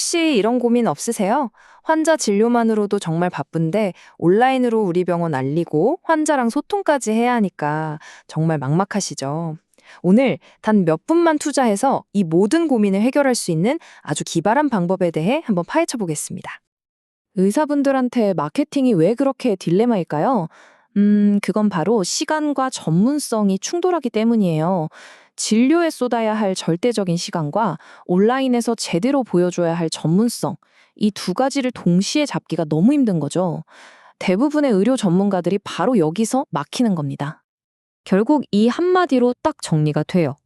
혹시 이런 고민 없으세요? 환자 진료만으로도 정말 바쁜데 온라인으로 우리 병원 알리고 환자랑 소통까지 해야 하니까 정말 막막하시죠? 오늘 단 몇 분만 투자해서 이 모든 고민을 해결할 수 있는 아주 기발한 방법에 대해 한번 파헤쳐 보겠습니다. 의사분들한테 마케팅이 왜 그렇게 딜레마일까요? 음, 그건 바로 시간과 전문성이 충돌하기 때문이에요. 진료에 쏟아야 할 절대적인 시간과 온라인에서 제대로 보여줘야 할 전문성, 이 두 가지를 동시에 잡기가 너무 힘든 거죠. 대부분의 의료 전문가들이 바로 여기서 막히는 겁니다. 결국 이 한마디로 딱 정리가 돼요.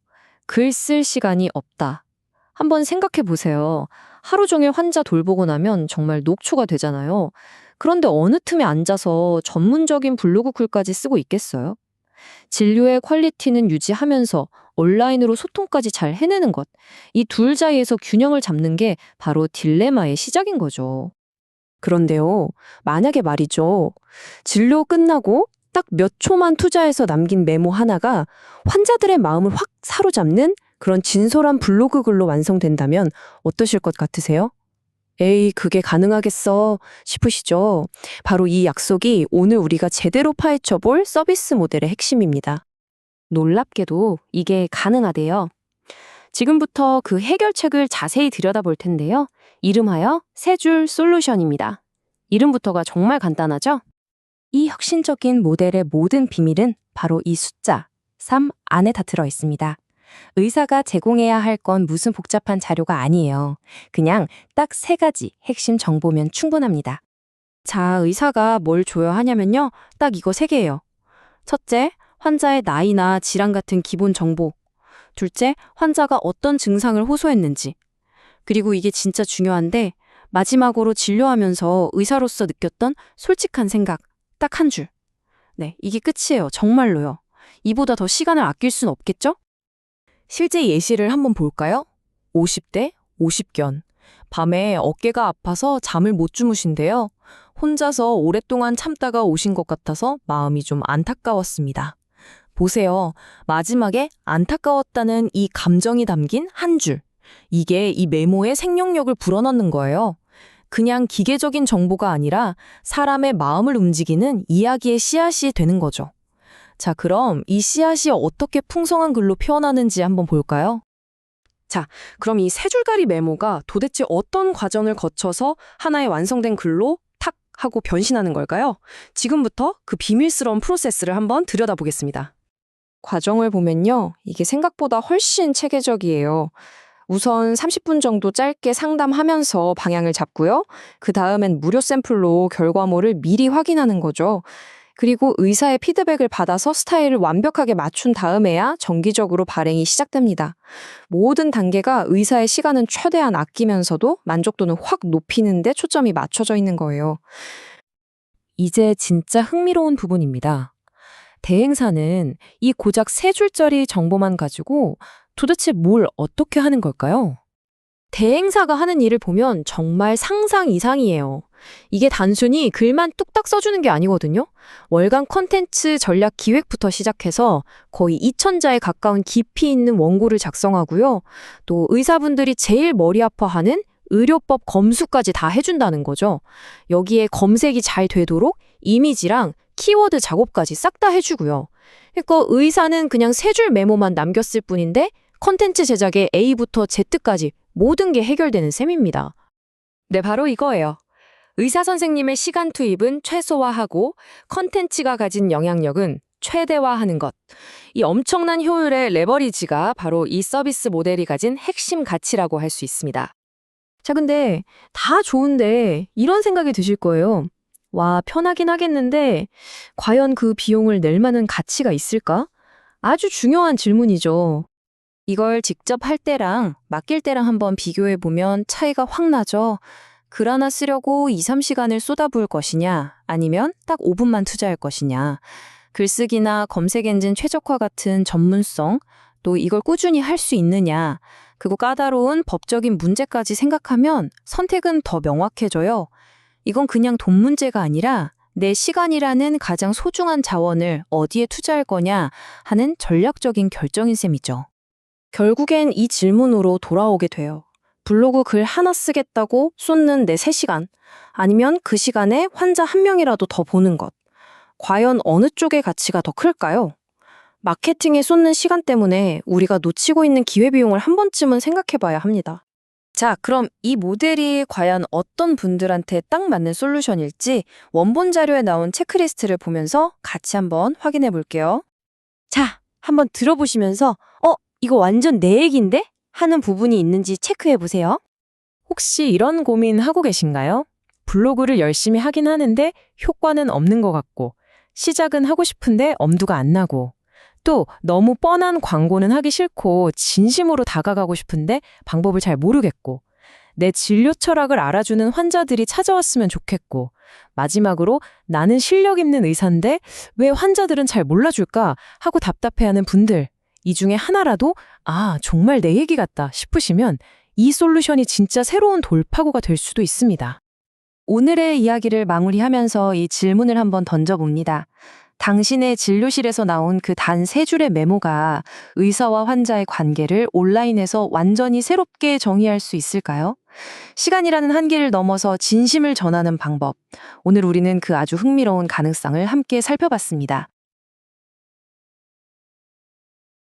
글 쓸 시간이 없다. 한번 생각해 보세요. 하루 종일 환자 돌보고 나면 정말 녹초가 되잖아요. 그런데 어느 틈에 앉아서 전문적인 블로그 글까지 쓰고 있겠어요? 진료의 퀄리티는 유지하면서 온라인으로 소통까지 잘 해내는 것. 이 둘 사이에서 균형을 잡는 게 바로 딜레마의 시작인 거죠. 그런데요, 만약에 말이죠. 진료 끝나고 딱 몇 초만 투자해서 남긴 메모 하나가 환자들의 마음을 확 사로잡는 그런 진솔한 블로그 글로 완성된다면 어떠실 것 같으세요? 에이, 그게 가능하겠어 싶으시죠? 바로 이 약속이 오늘 우리가 제대로 파헤쳐 볼 서비스 모델의 핵심입니다. 놀랍게도 이게 가능하대요. 지금부터 그 해결책을 자세히 들여다볼 텐데요. 이름하여 세 줄 솔루션입니다. 이름부터가 정말 간단하죠? 이 혁신적인 모델의 모든 비밀은 바로 이 숫자 3 안에 다 들어 있습니다. 의사가 제공해야 할 건 무슨 복잡한 자료가 아니에요. 그냥 딱 세 가지 핵심 정보면 충분합니다. 자, 의사가 뭘 줘야 하냐면요. 딱 이거 세 개예요. 첫째, 환자의 나이나 질환 같은 기본 정보. 둘째, 환자가 어떤 증상을 호소했는지. 그리고 이게 진짜 중요한데, 마지막으로 진료하면서 의사로서 느꼈던 솔직한 생각. 딱 한 줄. 네, 이게 끝이에요. 정말로요. 이보다 더 시간을 아낄 순 없겠죠? 실제 예시를 한번 볼까요? 50대 50견. 밤에 어깨가 아파서 잠을 못 주무신데요. 혼자서 오랫동안 참다가 오신 것 같아서 마음이 좀 안타까웠습니다. 보세요. 마지막에 안타까웠다는 이 감정이 담긴 한 줄. 이게 이 메모의 생명력을 불어넣는 거예요. 그냥 기계적인 정보가 아니라 사람의 마음을 움직이는 이야기의 씨앗이 되는 거죠. 자, 그럼 이 씨앗이 어떻게 풍성한 글로 표현하는지 한번 볼까요? 자, 그럼 이 세 줄짜리 메모가 도대체 어떤 과정을 거쳐서 하나의 완성된 글로 탁 하고 변신하는 걸까요? 지금부터 그 비밀스러운 프로세스를 한번 들여다보겠습니다. 과정을 보면요. 이게 생각보다 훨씬 체계적이에요. 우선 30분 정도 짧게 상담하면서 방향을 잡고요. 그 다음엔 무료 샘플로 결과물을 미리 확인하는 거죠. 그리고 의사의 피드백을 받아서 스타일을 완벽하게 맞춘 다음에야 정기적으로 발행이 시작됩니다. 모든 단계가 의사의 시간은 최대한 아끼면서도 만족도는 확 높이는 데 초점이 맞춰져 있는 거예요. 이제 진짜 흥미로운 부분입니다. 대행사는 이 고작 세 줄짜리 정보만 가지고 도대체 뭘 어떻게 하는 걸까요? 대행사가 하는 일을 보면 정말 상상 이상이에요. 이게 단순히 글만 뚝딱 써주는 게 아니거든요. 월간 컨텐츠 전략 기획부터 시작해서 거의 2천자에 가까운 깊이 있는 원고를 작성하고요. 또 의사분들이 제일 머리 아파하는 의료법 검수까지 다 해준다는 거죠. 여기에 검색이 잘 되도록 이미지랑 키워드 작업까지 싹 다 해주고요. 그러니까 의사는 그냥 세 줄 메모만 남겼을 뿐인데 컨텐츠 제작에 A부터 Z까지 모든 게 해결되는 셈입니다. 네, 바로 이거예요. 의사 선생님의 시간 투입은 최소화하고 컨텐츠가 가진 영향력은 최대화하는 것. 이 엄청난 효율의 레버리지가 바로 이 서비스 모델이 가진 핵심 가치라고 할 수 있습니다. 자, 근데 다 좋은데 이런 생각이 드실 거예요. 와, 편하긴 하겠는데 과연 그 비용을 낼 만한 가치가 있을까? 아주 중요한 질문이죠. 이걸 직접 할 때랑 맡길 때랑 한번 비교해 보면 차이가 확 나죠. 글 하나 쓰려고 2, 3시간을 쏟아부을 것이냐, 아니면 딱 5분만 투자할 것이냐. 글쓰기나 검색 엔진 최적화 같은 전문성, 또 이걸 꾸준히 할 수 있느냐, 그리고 까다로운 법적인 문제까지 생각하면 선택은 더 명확해져요. 이건 그냥 돈 문제가 아니라 내 시간이라는 가장 소중한 자원을 어디에 투자할 거냐 하는 전략적인 결정인 셈이죠. 결국엔 이 질문으로 돌아오게 돼요. 블로그 글 하나 쓰겠다고 쏟는 내 3시간, 아니면 그 시간에 환자 한 명이라도 더 보는 것. 과연 어느 쪽의 가치가 더 클까요? 마케팅에 쏟는 시간 때문에 우리가 놓치고 있는 기회비용을 한 번쯤은 생각해 봐야 합니다. 자, 그럼 이 모델이 과연 어떤 분들한테 딱 맞는 솔루션일지 원본 자료에 나온 체크리스트를 보면서 같이 한번 확인해 볼게요. 자, 한번 들어보시면서, 어, 이거 완전 내 얘기인데? 하는 부분이 있는지 체크해 보세요. 혹시 이런 고민 하고 계신가요? 블로그를 열심히 하긴 하는데 효과는 없는 것 같고, 시작은 하고 싶은데 엄두가 안 나고, 또 너무 뻔한 광고는 하기 싫고 진심으로 다가가고 싶은데 방법을 잘 모르겠고, 내 진료 철학을 알아주는 환자들이 찾아왔으면 좋겠고, 마지막으로 나는 실력 있는 의사인데 왜 환자들은 잘 몰라줄까 하고 답답해하는 분들, 이 중에 하나라도 아, 정말 내 얘기 같다 싶으시면 이 솔루션이 진짜 새로운 돌파구가 될 수도 있습니다. 오늘의 이야기를 마무리하면서 이 질문을 한번 던져봅니다. 당신의 진료실에서 나온 그 단 세 줄의 메모가 의사와 환자의 관계를 온라인에서 완전히 새롭게 정의할 수 있을까요? 시간이라는 한계를 넘어서 진심을 전하는 방법. 오늘 우리는 그 아주 흥미로운 가능성을 함께 살펴봤습니다.